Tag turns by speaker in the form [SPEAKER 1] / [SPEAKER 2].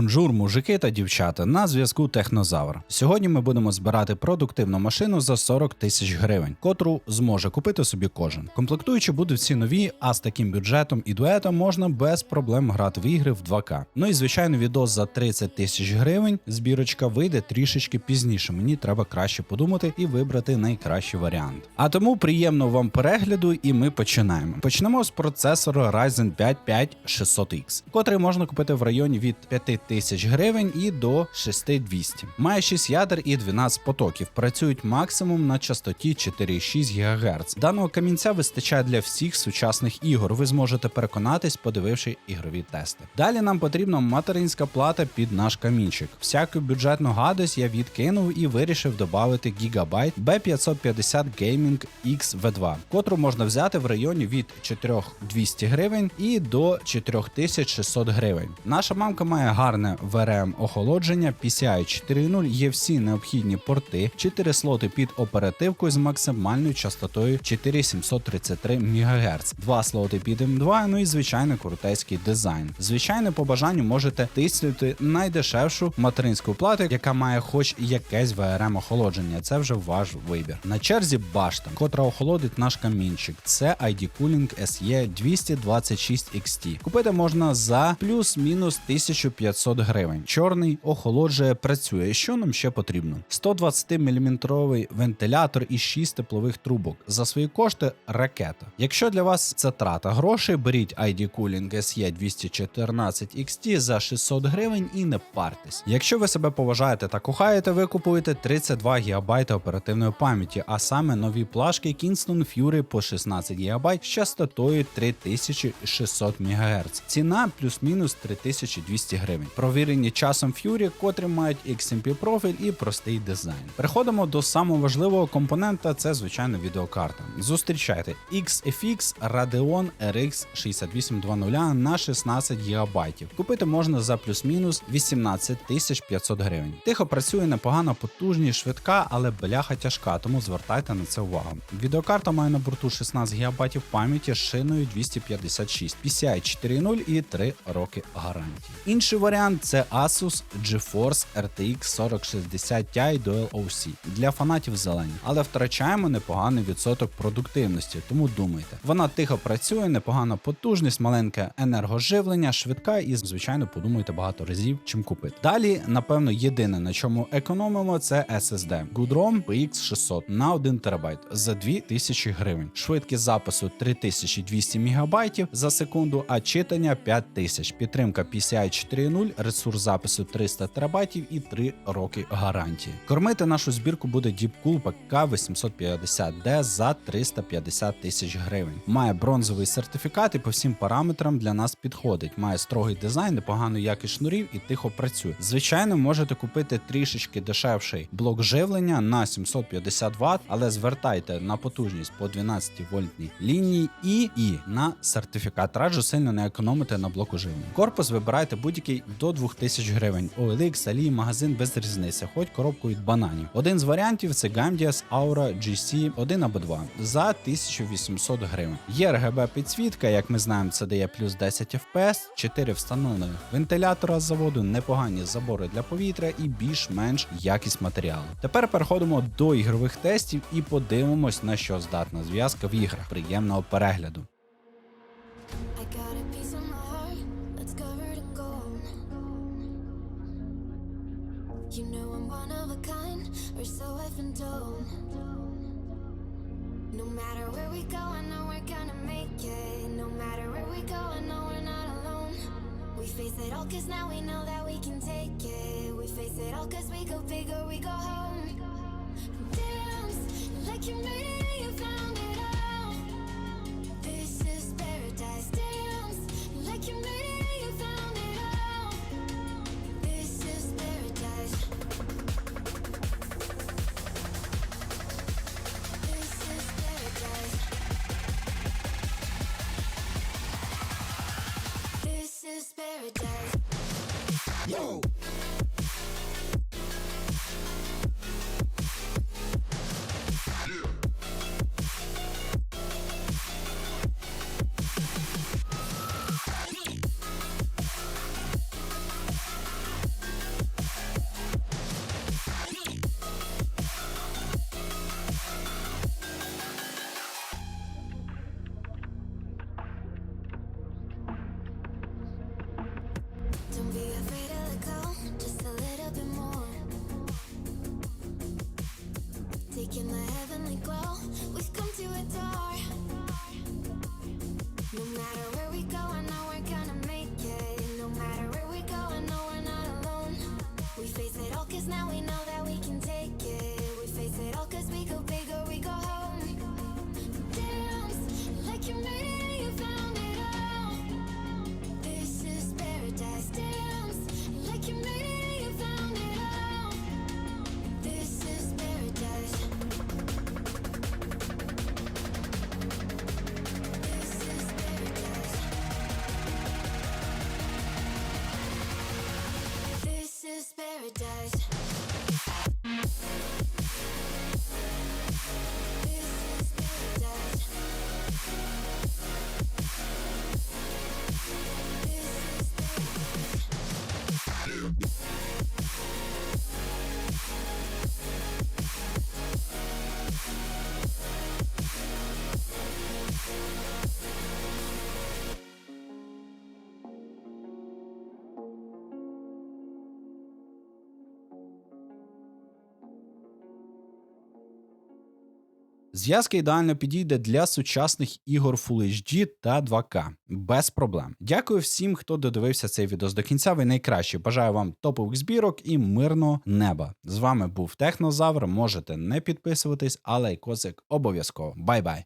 [SPEAKER 1] Бонжур, мужики та дівчата. На зв'язку Технозавр. Сьогодні ми будемо збирати продуктивну машину за 40 тисяч гривень, котру зможе купити собі кожен. Комплектуючі будуть всі нові, а з таким бюджетом і дуетом можна без проблем грати в ігри в 2К. Ну і звичайно, відос за 30 тисяч гривень. Збірочка вийде трішечки пізніше. Мені треба краще подумати і вибрати найкращий варіант. А тому приємного вам перегляду, і ми починаємо. Почнемо з процесора Ryzen 5 5600X, котрий можна купити в районі від 5 тисяч гривень і до 6200. Має 6 ядер і 12 потоків. Працюють максимум на частоті 4,6 ГГц. Даного камінця вистачає для всіх сучасних ігор. Ви зможете переконатись, подививши ігрові тести. Далі нам потрібна материнська плата під наш камінчик. Всяку бюджетну гадость я відкинув і вирішив додати Gigabyte B550 Gaming X V2, котру можна взяти в районі від 4200 гривень і до 4600 гривень. Наша мамка має гарне VRM охолодження, PCI 4.0, є всі необхідні порти, 4 слоти під оперативкою з максимальною частотою 4733 МГц, 2 слоти під M2, ну і звичайно крутецький дизайн. Звичайно, по бажанню можете тиснути найдешевшу материнську плату, яка має хоч якесь VRM охолодження. Це вже ваш вибір. На черзі башта, котра охолодить наш камінчик. Це ID Cooling SE 226 XT. Купити можна за плюс-мінус 1500 гривень. Чорний охолоджує, працює. Що нам ще потрібно? 120 мм вентилятор і 6 теплових трубок. За свої кошти ракета. Якщо для вас це трата грошей, беріть ID Cooling SE 214 XT за 600 гривень і не партесь. Якщо ви себе поважаєте та кохаєте, ви купуєте 32 ГБ оперативної пам'яті, а саме нові плашки Kingston Fury по 16 ГБ з частотою 3600 МГц. Ціна плюс-мінус 3200 гривень. Провірені часом Fury, котрі мають XMP профіль і простий дизайн. Переходимо до самого важливого компонента, це звичайно відеокарта. Зустрічайте XFX Radeon RX 6820 на 16 ГБ. Купити можна за плюс-мінус 18 500 гривень. Тихо працює непогано, потужність, швидка, але бляха тяжка, тому звертайте на це увагу. Відеокарта має на борту 16 ГБ пам'яті з шиною 256, PCI 4.0 і 3 роки гарантії. Інший варіант це Asus GeForce RTX 4060 Ti Dual OC для фанатів зелені, але втрачаємо непоганий відсоток продуктивності, тому думайте. Вона тихо працює, непогана потужність, маленьке енергоживлення, швидка і, звичайно, подумайте багато разів, чим купити. Далі, напевно, єдине на чому економимо, це SSD Goodrom PX600 на 1 ТБ за 2000 гривень. Швидкість запису 3200 МБ за секунду, а читання 5000. Підтримка PCI 4.0, ресурс запису 300 ТБ і 3 роки гарантії. Кормити нашу збірку буде Deepcool PK 850D за 350 тисяч гривень. Має бронзовий сертифікат і по всім параметрам для нас підходить. Має строгий дизайн, непогану якість шнурів і тихо працює. Звичайно, можете купити трішечки дешевший блок живлення на 750 Вт, але звертайте на потужність по 12 вольтній лінії і, і на сертифікат. Раджу сильно не економити на блоку живлення. Корпус вибирайте будь-який до 2000 гривень. OLX, Ali, магазин без різниці, хоч коробку від бананів. Один з варіантів це Gamdias Aura GC 1 або 2 за 1800 гривень. Є RGB підсвітка, як ми знаємо, це дає плюс 10 FPS, 4 встановлених вентилятора з заводу, непогані забори для повітря і більш-менш якість матеріалу. Тепер переходимо до ігрових тестів і подивимось, на що здатна зв'язка в іграх. Приємного перегляду.
[SPEAKER 2] I got a You know I'm one of a kind, or so I've been told. No matter where we go, I know we're gonna make it. No matter where we go, I know we're not alone. We face it all cause now we know that we can take it. We face it all cause we go big Yo! Paradise.
[SPEAKER 1] Зв'язка ідеально підійде для сучасних ігор Full HD та 2К без проблем. Дякую всім, хто додивився цей відео до кінця. Ви найкращі. Бажаю вам топових збірок і мирного неба. З вами був Технозавр. Можете не підписуватись, але й козик обов'язково. Бай-бай!